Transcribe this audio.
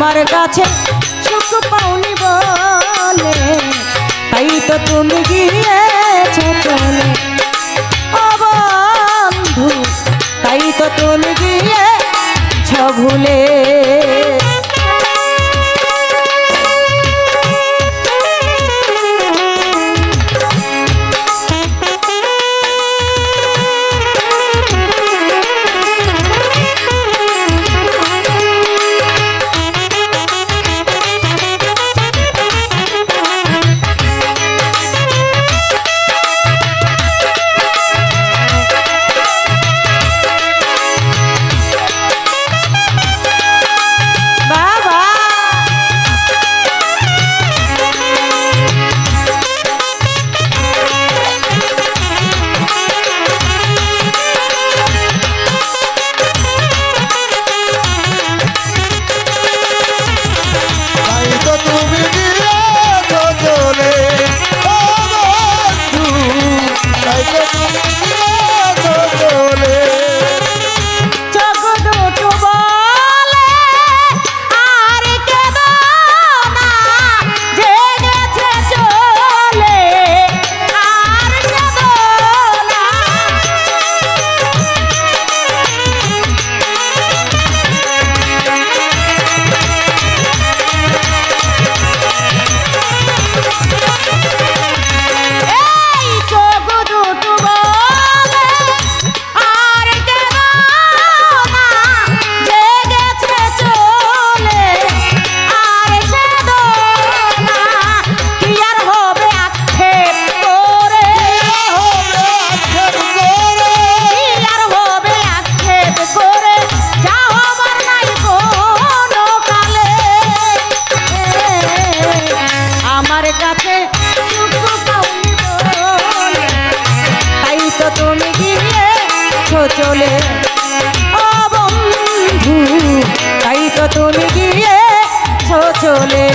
আমার কাছে সুখ পাওনি বলে। তাই তো তুমি গিয়েছো চলে। বন্ধু, তাই তো তুমি গিয়েছ ভুলে। চলে ও বন্ধু তাই তো তুমি গিয়ে চলে।